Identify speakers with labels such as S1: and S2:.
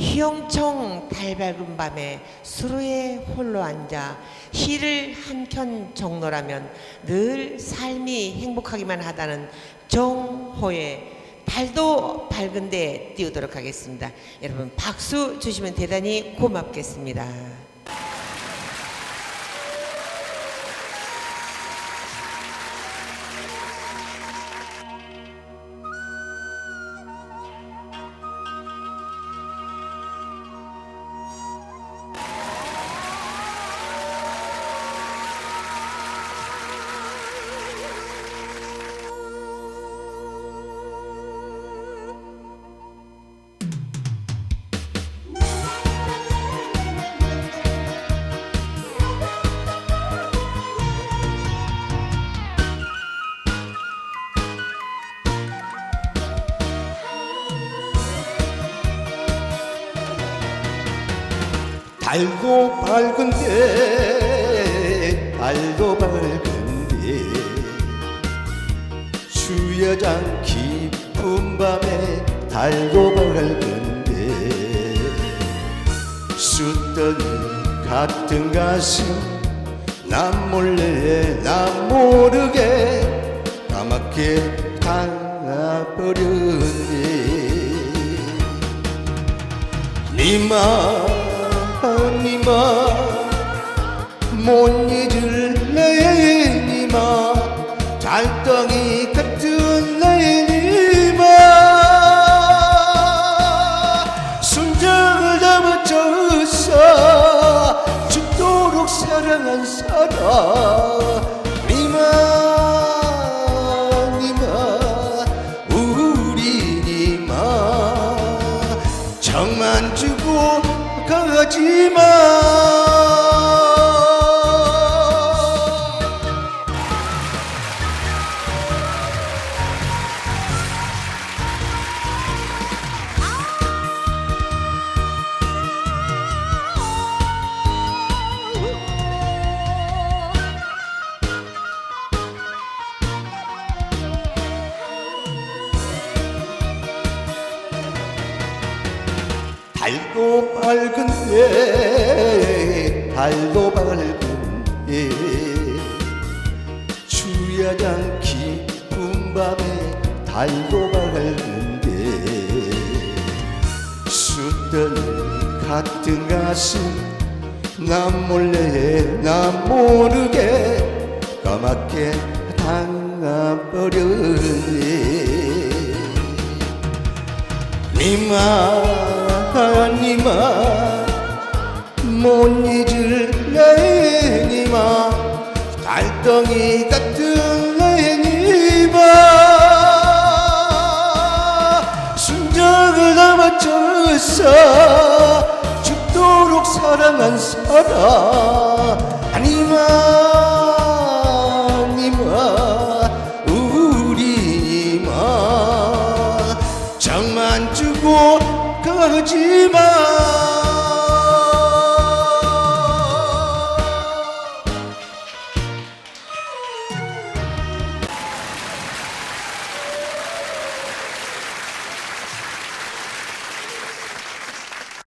S1: 희영청 달밝은 밤에 수로에 홀로 앉아 시를 한켠 적노라면 늘 삶이 행복하기만 하다는 정호의 달도 밝은데 띄우도록 하겠습니다. 여러분 박수 주시면 대단히 고맙겠습니다.
S2: 달고 밝은데 달고 밝은데 주여장 깊은 밤에 달고 밝은데 숫더기 같은 가슴 남 몰래 남 모르게 까맣게 달아버렸네. 니마 못 잊을 내 니마. 잘덩이 같은 내 니마. 순정을 담아줘서 죽도록 사랑한 사람 니마 정만 주고 가지마 달고 밝은데 달고 밝은데 주야장 깊은 밤에 달고 밝은데 숫더니 같은 가슴 남 몰래 남 모르게 까맣게 당해버렸네 니마 니마 못 잊을 내 니마. 달덩이 같은 내 니마. 순정을 담아줘서 죽도록 사랑한 사람 니마 니마 de.